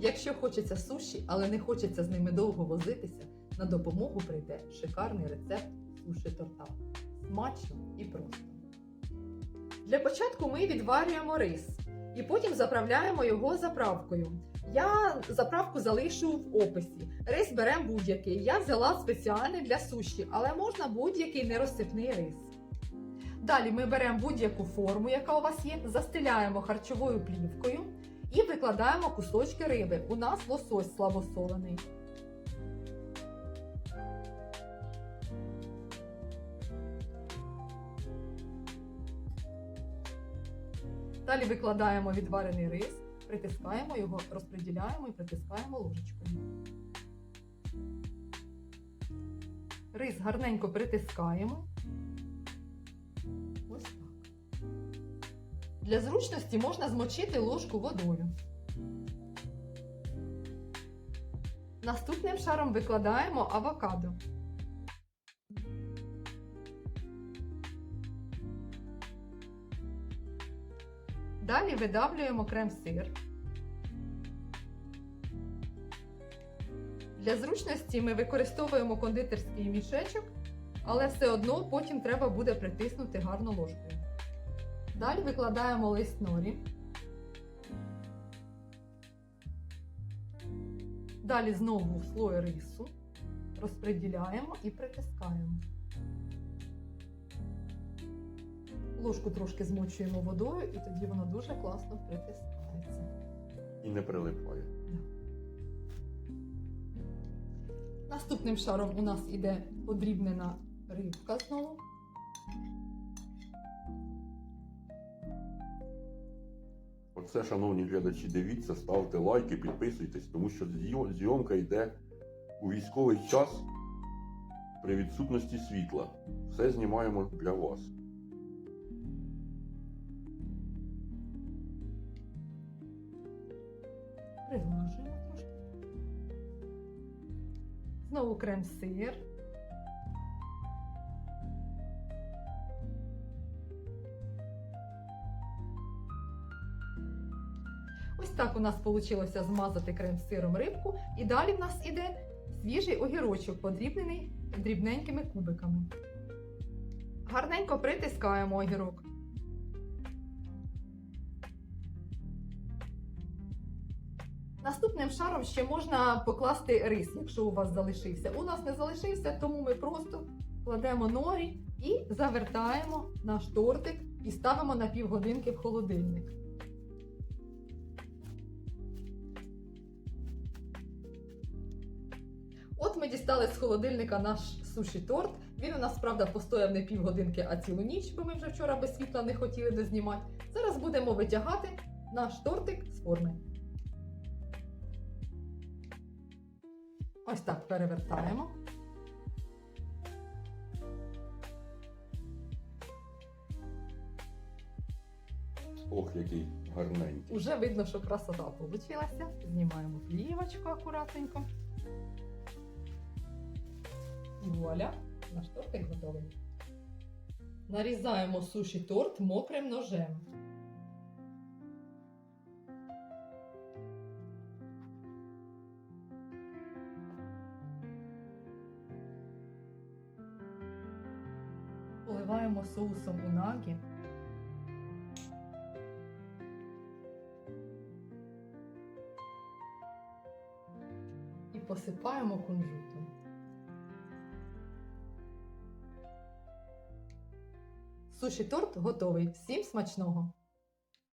Якщо хочеться суші, але не хочеться з ними довго возитися, на допомогу прийде шикарний рецепт суші торта. Смачно і просто. Для початку ми відварюємо рис і потім заправляємо його заправкою. Я заправку залишу в описі. Рис беремо будь-який. Я взяла спеціальний для суші, але можна будь-який нерозсипний рис. Далі ми беремо будь-яку форму, яка у вас є, застеляємо харчовою плівкою і викладаємо кусочки риби. У нас лосось слабосолений. Далі викладаємо відварений рис, притискаємо його, розподіляємо і притискаємо ложечкою. Рис гарненько притискаємо. Для зручності можна змочити ложку водою. Наступним шаром викладаємо авокадо. Далі видавлюємо крем-сир. Для зручності ми використовуємо кондитерський мішечок, але все одно потім треба буде притиснути гарно ложкою. Далі викладаємо лист норі. Далі знову слой рису. Розподіляємо і притискаємо. Ложку трошки змочуємо водою, і тоді воно дуже класно притискається. І не прилипає. Наступним шаром у нас іде подрібнена рибка знову. Оце, шановні глядачі, дивіться, ставте лайки, підписуйтесь, тому що зйомка йде у військовий час при відсутності світла. Все знімаємо для вас. Приглажуємо трошки. Знову крем-сир. Так у нас вийшло змазати крем-сиром рибку. І далі в нас іде свіжий огірочок, подрібнений дрібненькими кубиками. Гарненько притискаємо огірок. Наступним шаром ще можна покласти рис, якщо у вас залишився. У нас не залишився, тому ми просто кладемо норі і завертаємо наш тортик і ставимо на півгодинки в холодильник. От ми дістали з холодильника наш суші торт. Він у нас, правда, постояв не півгодинки, а цілу ніч, бо ми вже вчора без світла не хотіли дознімати. Зараз будемо витягати наш тортик з форми. Ось так перевертаємо. Ох, який гарненький. Уже видно, що красота вийшла. Знімаємо плівочку акуратненько. Вуаля, наш тортик готовий. Нарізаємо суші торт мокрим ножем. Поливаємо соусом унагі. і посипаємо кунжутом. Суші торт готовий. Всім смачного!